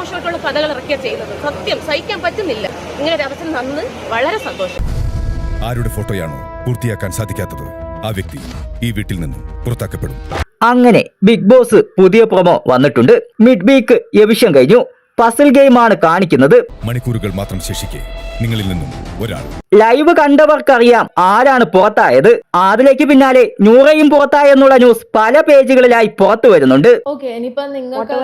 മോശമായിട്ടുള്ള കഥകൾ ഇറക്കിയ ചെയ്യുന്നത്. സത്യം സഹിക്കാൻ പറ്റുന്നില്ല. ഇങ്ങനെ ഒരു അവസരം തന്ന് വളരെ സന്തോഷം. ആരുടെ ഫോട്ടോയാണോ പൂർത്തിയാക്കാൻ സാധിക്കാത്തത്? ആ വ്യക്തി ഈ വീട്ടിൽ നിന്നും പുറത്താക്കപ്പെടും. അങ്ങനെ ബിഗ് ബോസ് പുതിയ പ്രൊമോ വന്നിട്ടുണ്ട്. മിഡ് വീക്ക് എവിഷം കഴിഞ്ഞു. പസിൽ ഗെയിമാണ് കാണിക്കുന്നത്. മണിക്കൂറുകൾ മാത്രം ശേഷിക്കെ നിങ്ങളിൽ നിന്നും ഒരാൾ. ലൈവ് കണ്ടവർക്കറിയാം ആരാണ് പുറത്തായത്. അതിലേക്ക് പിന്നാലെ നൂറയും പുറത്തായെന്നുള്ള ന്യൂസ് പല പേജുകളിലായി പുറത്തു വരുന്നുണ്ട്. ഓക്കെ ഇനിയിപ്പോ നിങ്ങൾക്ക്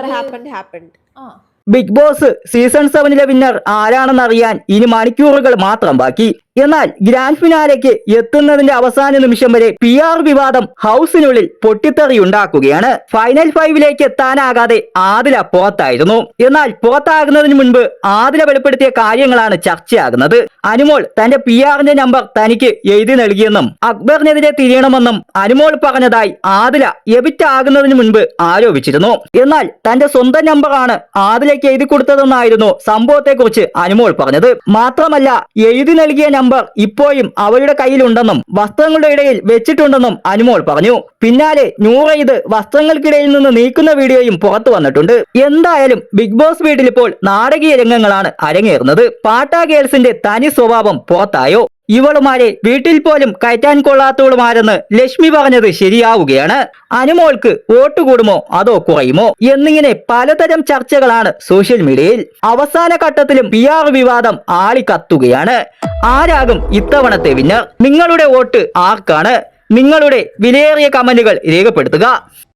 ബിഗ് ബോസ് സീസൺ സെവനിലെ വിന്നർ ആരാണെന്നറിയാൻ ഇനി മണിക്കൂറുകൾ മാത്രം ബാക്കി. എന്നാൽ ഗ്രാൻഡ് ഫിനാലേക്ക് എത്തുന്നതിന്റെ അവസാന നിമിഷം വരെ പി ആർ വിവാദം ഹൗസിനുള്ളിൽ പൊട്ടിത്തെറിയുണ്ടാക്കുകയാണ്. ഫൈനൽ ഫൈവിലേക്ക് എത്താനാകാതെ ആദില പുറത്തായിരുന്നു എന്നാൽ പുറത്താകുന്നതിന് മുൻപ് ആദില വെളിപ്പെടുത്തിയ കാര്യങ്ങളാണ് ചർച്ചയാകുന്നത്. അനുമോൾ തന്റെ പി ആറിന്റെ നമ്പർ തനിക്ക് എഴുതി നൽകിയെന്നും അക്ബറിനെതിരെ തിരിയണമെന്നും അനുമോൾ പറഞ്ഞതായി ആദില എബിറ്റ് ആകുന്നതിന് മുൻപ് ആരോപിച്ചിരുന്നു. എന്നാൽ തന്റെ സ്വന്തം നമ്പറാണ് ആദിലയ്ക്ക് എഴുതി കൊടുത്തതെന്നായിരുന്നു സംഭവത്തെക്കുറിച്ച് അനുമോൾ പറഞ്ഞത്. മാത്രമല്ല എഴുതി നൽകിയ നമ്പർ ഇപ്പോഴും അവരുടെ കയ്യിലുണ്ടെന്നും വസ്ത്രങ്ങളുടെ ഇടയിൽ വെച്ചിട്ടുണ്ടെന്നും അനുമോൾ പറഞ്ഞു. പിന്നാലെ നൂറ ഇത് വസ്ത്രങ്ങൾക്കിടയിൽ നിന്ന് നീക്കുന്ന വീഡിയോയും പുറത്തു വന്നിട്ടുണ്ട്. എന്തായാലും ബിഗ് ബോസ് വീട്ടിൽ ഇപ്പോൾ നാടകീയ രംഗങ്ങളാണ് അരങ്ങേറുന്നത്. പാട്ടാ ഗേൾസിന്റെ തനി സ്വഭാവം പുറത്തായോ? ഇവളുമാരെ വീട്ടിൽ പോലും കയറ്റാൻ കൊള്ളാത്തവളുമാരെന്ന് ലക്ഷ്മി പറഞ്ഞത് ശരിയാവുകയാണ്. അനുമോൾക്ക് വോട്ട് കൂടുമോ അതോ കുറയുമോ എന്നിങ്ങനെ പലതരം ചർച്ചകളാണ് സോഷ്യൽ മീഡിയയിൽ. അവസാന ഘട്ടത്തിലും പി ആർ വിവാദം ആളിക്കത്തുകയാണ്. ആരാകും ഇത്തവണത്തെ വിന്നർ നിങ്ങളുടെ വോട്ട് ആർക്കാണ്? നിങ്ങളുടെ വിലയേറിയ കമന്റുകൾ രേഖപ്പെടുത്തുക.